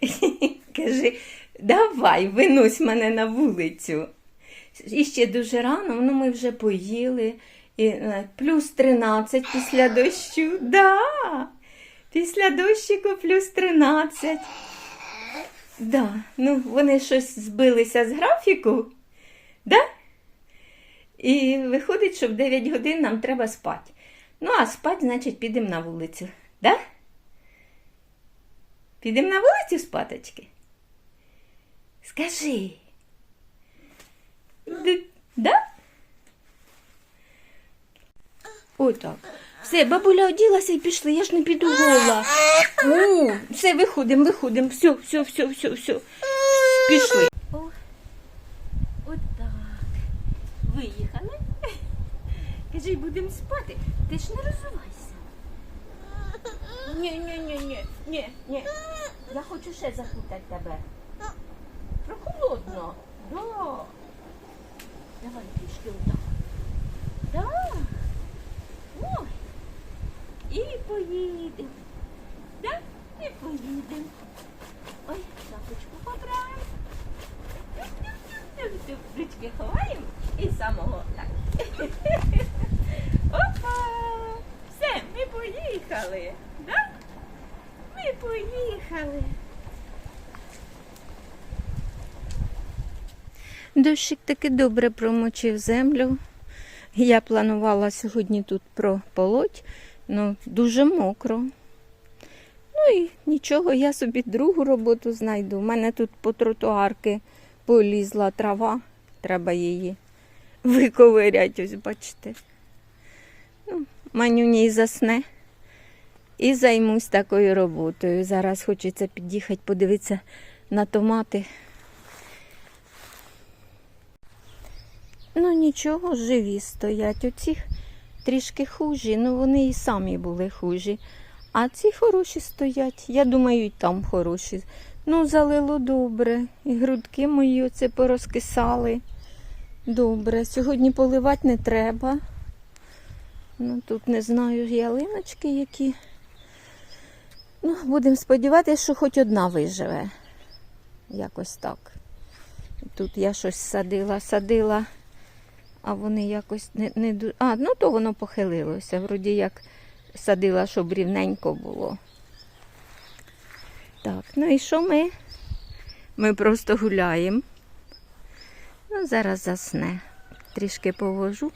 Каже, давай, винось мене на вулицю. І ще дуже рано, ну ми вже поїли. І, е, плюс 13 після дощу. Да, після дощику плюс 13. Да, ну вони щось збилися з графіку. Да? І виходить, що в 9 годин нам треба спати. Ну, а спати, значить, підемо на вулицю. Да? Підемо на вулицю спаточки? Скажи. Д- Да? Отак. Все, бабуля оділася і пішли, я ж не піду гола. О, все, виходимо, виходимо. Все, все, все, все, все. Пішли. О, отак. Виїхали. Кажи, будемо спати. Ти ж не розувайся. Ні, ні, ні, ні. Я хочу ще закутати тебе. Прохолодно. Да. Давай пішки отак. Да. Ой. І поїдемо. Да? І поїдемо. Ой, шапочку поправимо. Тюк-тюк-тюк-тюк. Ховаємо і самого так. Опа! Все, ми поїхали. Поїхали. Дощик таки добре промочив землю. Я планувала сьогодні тут прополоть, але дуже мокро. Ну і нічого, я собі другу роботу знайду. У мене тут по тротуарки полізла трава, треба її виковиряти, ось бачите. Ну, манюній засне. І займусь такою роботою. Зараз хочеться під'їхати, подивитися на томати. Ну нічого, живі стоять. Оці трішки хужі, ну вони і самі були хужі. А ці хороші стоять. Я думаю, і там хороші. Ну, залило добре. І грудки мої оце порозкисали. Добре. Сьогодні поливати не треба. Ну, тут не знаю ялиночки які. Ну, будемо сподіватися, що хоч одна виживе. Якось так. Тут я щось садила, садила, а вони якось не, не ду- А, ну то воно похилилося. Вроді як садила, щоб рівненько було. Так, ну і що ми? Ми просто гуляємо. Ну, зараз засне. Трішки повожу.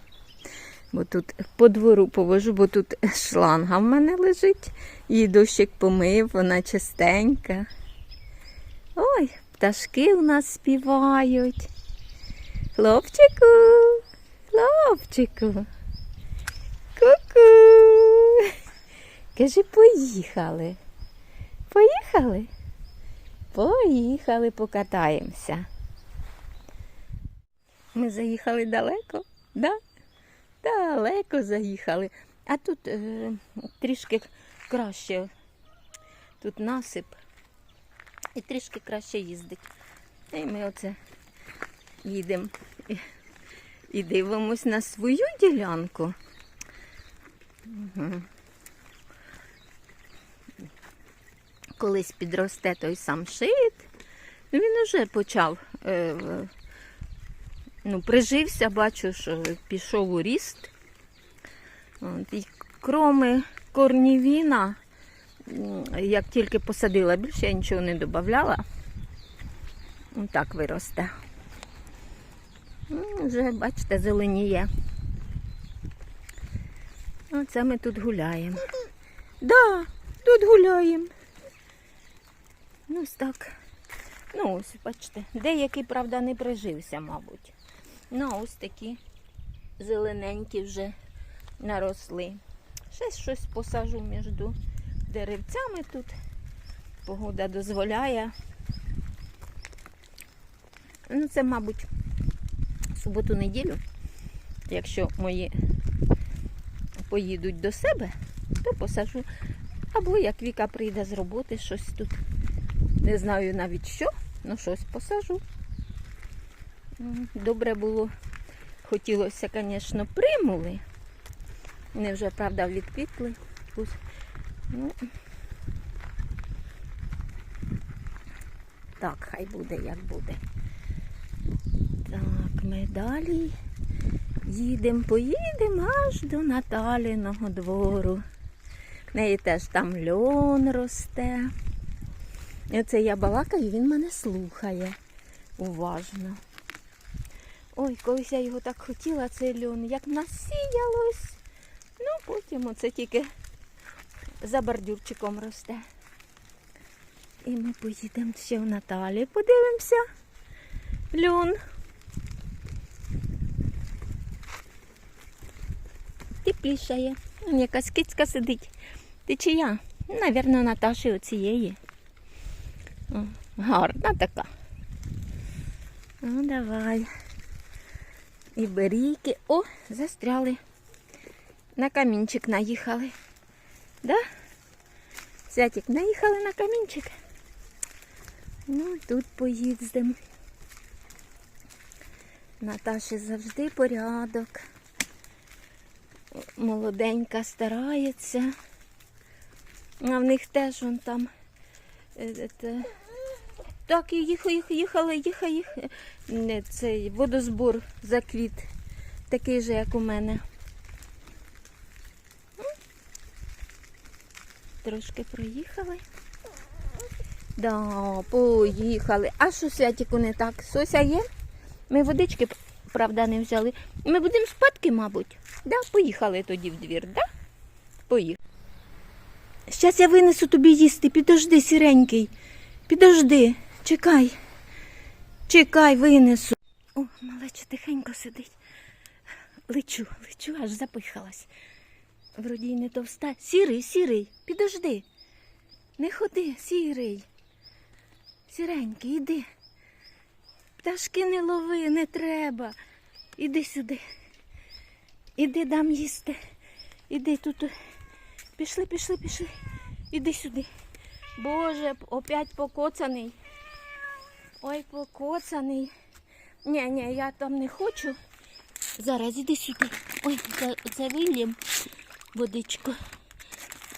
Бо тут по двору повожу, бо тут шланга в мене лежить. Її дощик помив, вона чистенька. Ой, пташки у нас співають. Хлопчику, хлопчику. Ку-ку. Кажи, поїхали. Поїхали? Поїхали, покатаємося. Ми заїхали далеко, да? Далеко заїхали. А тут е, трішки краще. Тут насип. І трішки краще їздить. І ми оце їдемо і, і дивимось на свою ділянку. Угу. Колись підросте той сам шит. Він вже почав. Е, ну, прижився, бачу, що пішов у ріст. От, і кроми корнівіна, як тільки посадила, більше я нічого не додавала. Так виросте. Вже, бачите, зеленіє. Оце ми тут гуляємо. Да, тут гуляємо. Ну, ось так. Ну, ось, бачите, деякий, правда, не прижився, мабуть. Ну, а ось такі зелененькі вже наросли. Ще щось посажу між деревцями тут. Погода дозволяє. Ну, це, мабуть, суботу-неділю. Якщо мої поїдуть до себе, то посажу. Або як Віка прийде з роботи, щось тут. Не знаю навіть що, ну щось посажу. Добре було. Хотілося, звісно, примули. Вони вже, правда, відквітли. Ну, так, хай буде, як буде. Так, ми далі їдемо, поїдемо аж до Наталіного двору. В неї теж там льон росте. І оце я балакаю, він мене слухає уважно. Ой, колись я його так хотіла, цей льон, як насіялось. Ну, потім оце тільки за бордюрчиком росте. І ми поїдемо ще в Наталі, подивимося. Льон. Теплішає. Вон якась кицька сидить. Ти чия? Навірно, Наташі оцієї. О, гарна така. Ну, давай. І беріки. О, застряли. На камінчик наїхали. Да? Святик, наїхали на камінчик. Ну, тут поїздимо. Наташі завжди порядок. Молоденька старається. А в них теж вон там. Так, і їхали, їх- їхали, їхали, їх. Не, цей водозбор заквіт. Такий же, як у мене. Трошки проїхали. Да, поїхали. А що святіку не так? Сося є? Ми водички, правда, не взяли. Ми будемо спадки, мабуть. Да, поїхали тоді в двір, да? Поїхали. Щас я винесу тобі їсти. Підожди, сіренький. Підожди, чекай. Чекай, винесу. О, малеча тихенько сидить. Лечу, лечу, аж запихалась. Вроді й не товста. Сірий, сірий, підожди. Не ходи, сірий. Сіренький, іди. Пташки не лови, не треба. Іди сюди. Іди дам їсти. Іди тут. Пішли, пішли, пішли. Іди сюди. Боже, опять покоцаний. Ой, покоцаний. Ні, ні, я там не хочу. Зараз іди сюди. Ой, це водичку.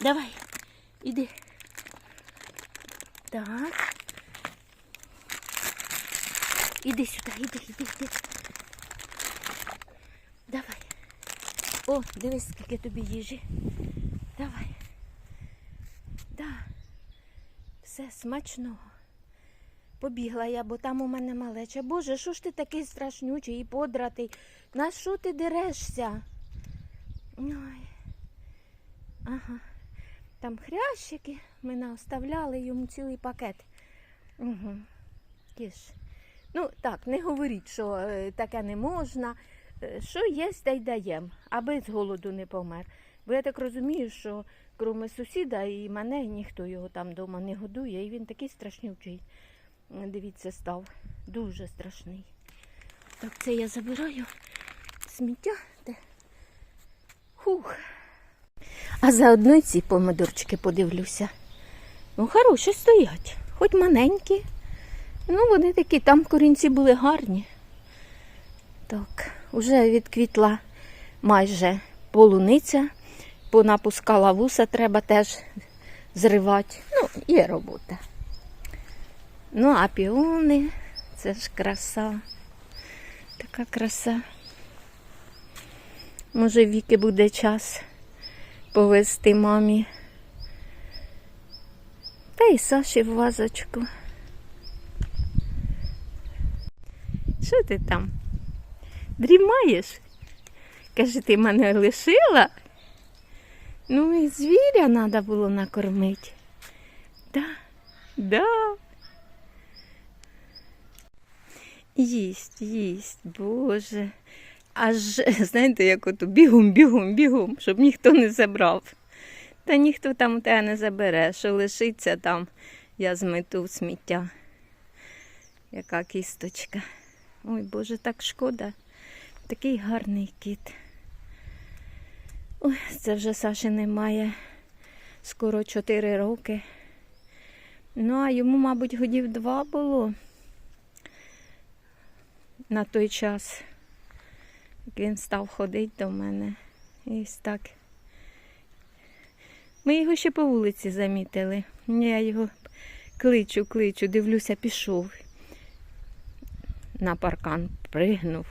Давай, іди. Так. Іди сюди, іди, іди, іди. Давай. О, дивись, скільки тобі їжі. Давай. Да. Все смачного. Побігла я, бо там у мене малеча. Боже, що ж ти такий страшнючий і подратий? На що ти дерешся? Ой. Ага. Там хрящики ми наоставляли йому цілий пакет. Угу. Тіж. Ну, так, не говоріть, що е, таке не можна. Е, Що є, те й даємо, аби з голоду не помер. Бо я так розумію, що кроме сусіда і мене ніхто його там вдома не годує, і він такий страшнючий. Дивіться, став дуже страшний. Так, це я забираю сміття. Хух. А заодно ці помидорчики подивлюся. Ну, хороші стоять, хоч маленькі. Ну, вони такі, там корінці були гарні. Так, уже відквітла майже полуниця, понапускала вуса, треба теж зривати. Ну, є робота. Ну, а піони, це ж краса. Така краса. Може, віки буде час повезти мамі. Та й Саші в вазочку. Що ти там? Дрімаєш? Каже, ти мене лишила? Ну і звіря треба було накормити. Да, да. Їсть, їсть, Боже. Аж, знаєте, як ото бігом, бігом, бігом, щоб ніхто не забрав. Та ніхто там тебе не забере, що лишиться там, я змету сміття. Яка кісточка. Ой, Боже, так шкода. Такий гарний кіт. Ой, це вже Саші немає. Скоро 4 роки. Ну, а йому, мабуть, годів два було на той час. Як він став ходити до мене. І ось так. Ми його ще по вулиці замітили. Я його Кличу, кличу, дивлюся, пішов. На паркан пригнув.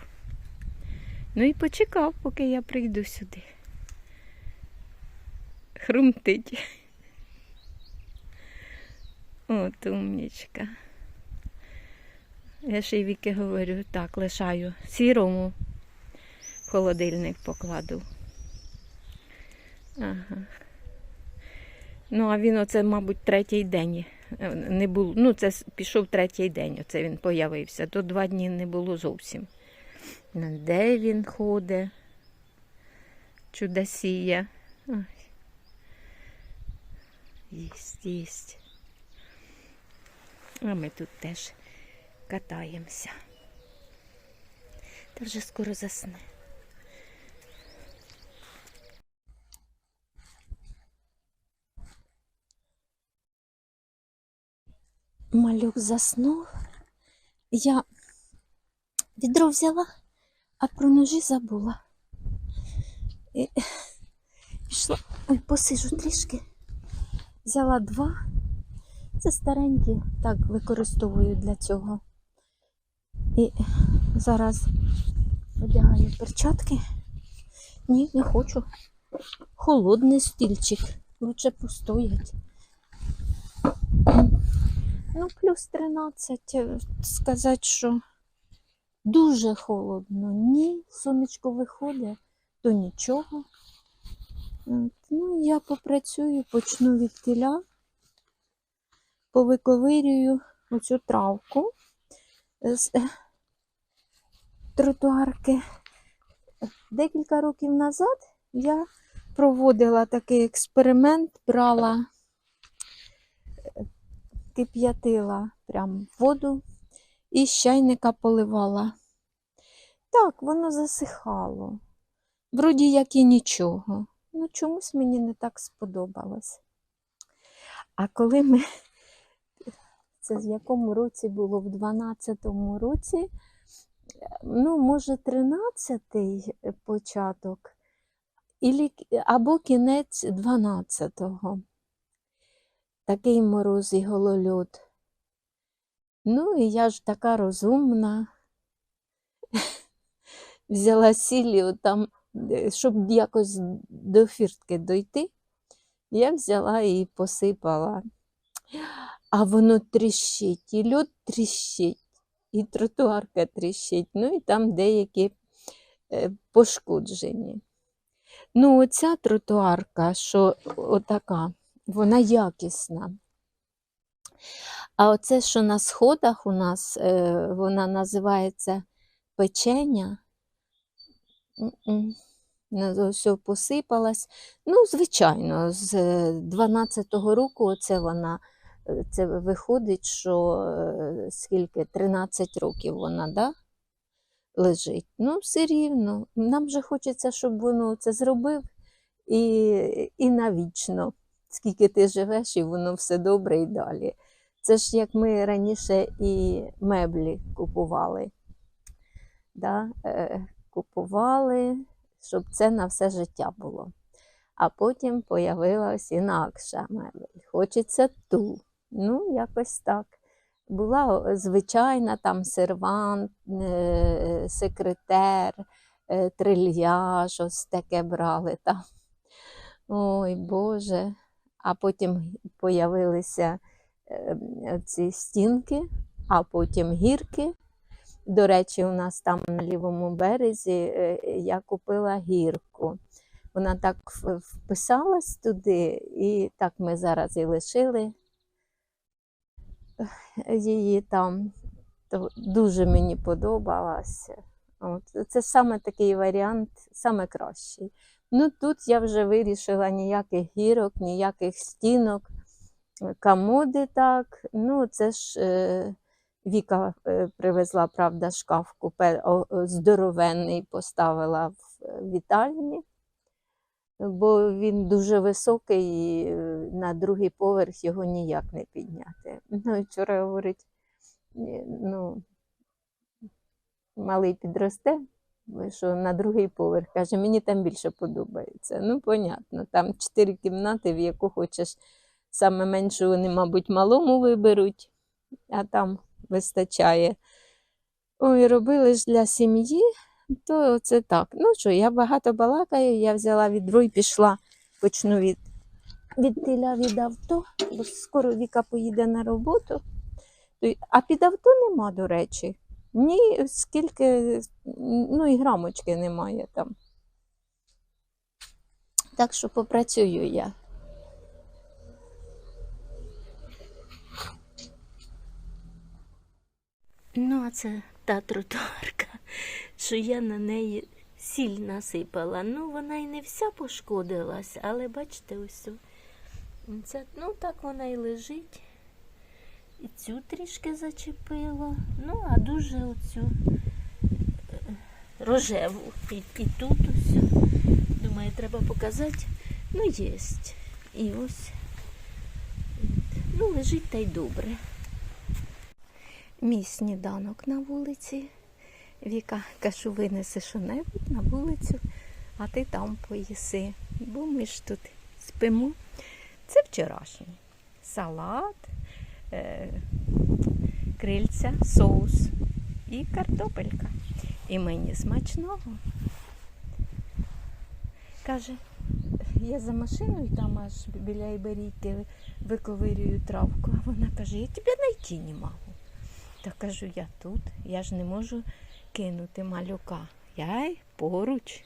Ну і почекав, поки я прийду сюди. Хрумтить. От умнічка. Я ще й Віки говорю, так, лишаю сірому в холодильник покладу. Ага. Ну, а він оце, мабуть, третій день е, не було. Ну, це пішов третій день, оце він появився. То два дні не було зовсім. Де він ходить? Чудосія. Ой. Єсть, єсть. А ми тут теж катаємося. Та вже скоро засне. Малюк заснув. Я відро взяла, а про ножі забула. І пішла, ой, посижу трішки. Взяла два. Це старенькі, так використовую для цього. І зараз одягаю перчатки. Ні, не хочу. Холодний стільчик. Лучше постоять. Ну, плюс 13. е, Сказати, що дуже холодно. Ні, сонечко виходить, то нічого. Ну, я попрацюю, почну від кіля, повиковирюю оцю травку з е, тротуарки. Декілька років назад я проводила такий експеримент, брала кип'ятила прям воду і чайника поливала. Так, воно засихало. Вроді як і нічого. Ну, чомусь мені не так сподобалось. А коли ми, це в якому році було? В 12-му році, ну, може, 13-й початок, або кінець 12-го такий мороз і голольот. Ну, і я ж така розумна. Взяла сіллю там, е, щоб якось до фіртки дойти. Я взяла і посипала. А воно тріщить, і льод тріщить, і тротуарка тріщить, ну і там деякі е, пошкоджені. Ну, оця тротуарка, що отака, вона якісна. А оце, що на сходах у нас, е, вона називається. Ну, Все посипалась. Ну, звичайно, з 12-го року оце вона, е, це виходить, що е, скільки, 13 років вона, да? лежить. Ну, все рівно. Нам же хочеться, щоб воно це зробив і, і навічно. Скільки ти живеш, і воно все добре і далі. Це ж як ми раніше і меблі купували. Да? Е, купували, щоб це на все життя було. А потім появилась інакша мебель. Хочеться ту. Ну, якось так. Була звичайна там сервант, е, секретер, е, трильяж, ось таке брали там. Ой, Боже. А потім появилися е, ці стінки, а потім гірки. До речі, у нас там на лівому березі я купила гірку. Вона так вписалась туди, і так ми зараз і лишили її там. Дуже мені подобалося. От, це саме такий варіант, саме кращий. Ну тут я вже вирішила ніяких гірок, ніяких стінок, комоди так. Ну, це ж е, Віка е, привезла, правда, шкаф купе здоровенний, поставила в е, вітальні, бо він дуже високий, і е, на другий поверх його ніяк не підняти. Ну, вчора говорить, ну, малий підросте, що на другий поверх. Каже, мені там більше подобається. Ну, понятно, там чотири кімнати, в яку хочеш Саме менше вони, мабуть, малому виберуть, а там вистачає. Ой, робили ж для сім'ї, то це так. Ну що, я багато балакаю, я взяла відро і пішла, почну від, від тиля від авто, бо скоро Віка поїде на роботу. А під авто нема, до речі. Ні, скільки, ну і грамочки немає там. Так що попрацюю я. Ну, а це та тротуарка, що я на неї сіль насипала. Ну, вона і не вся пошкодилась, але бачите, ось. Це, ну, так вона і лежить. І цю трішки зачепила. Ну, а дуже оцю е, рожеву. І, і тут ось. Думаю, треба показати. Ну, єсть. І ось. Ну, лежить та й добре. Мій сніданок на вулиці. Віка, кажу, винеси що-небудь на вулицю, а ти там поїси. Бо ми ж тут спимо. Це вчорашній. Салат, е, крильця, соус і картопелька. І мені смачного. Каже, я за машиною там аж біля Іберійки виковирюю травку, а вона каже, я тебе знайти не можу. Та кажу, я тут, я ж не можу кинути малюка. Я поруч.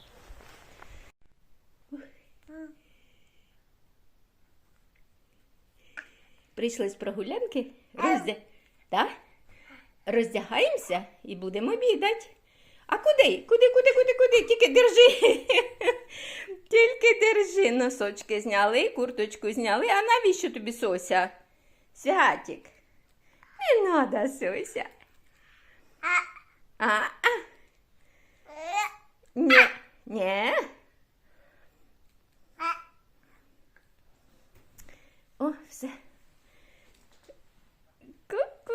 Прийшли з прогулянки? Роздя... Да? Роздягаємося і будемо обідати. А куди? Куди, куди, куди, куди? Тільки держи. Тільки держи. Носочки зняли, курточку зняли. А навіщо тобі Сося? Святик. Не надо, Сося. А, а. Ні, ні. О, все. Ку-ку.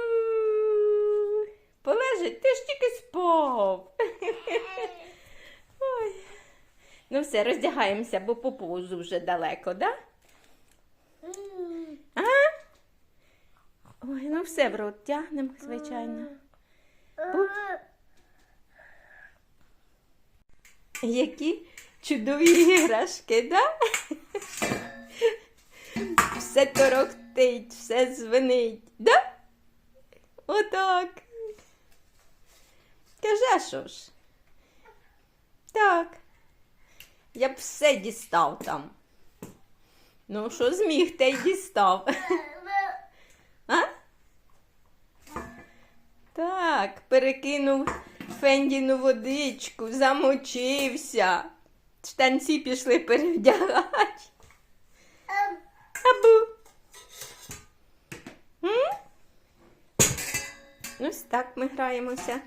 Полежить, ти ж тільки спав. Ой. Ну все, роздягаємося, бо по позу вже далеко, да? А? Ой, ну все в рот тягнемо, звичайно. Бу. Які чудові іграшки, да? Все торохтить, все звенить, да? Отак. Каже, що ж? Так. Я б все дістав там. Ну, що зміг, те й дістав. А? Так, перекинув Фендіну водичку, замочився. Штанці пішли перевдягати. Абу. М? Ось так ми граємося.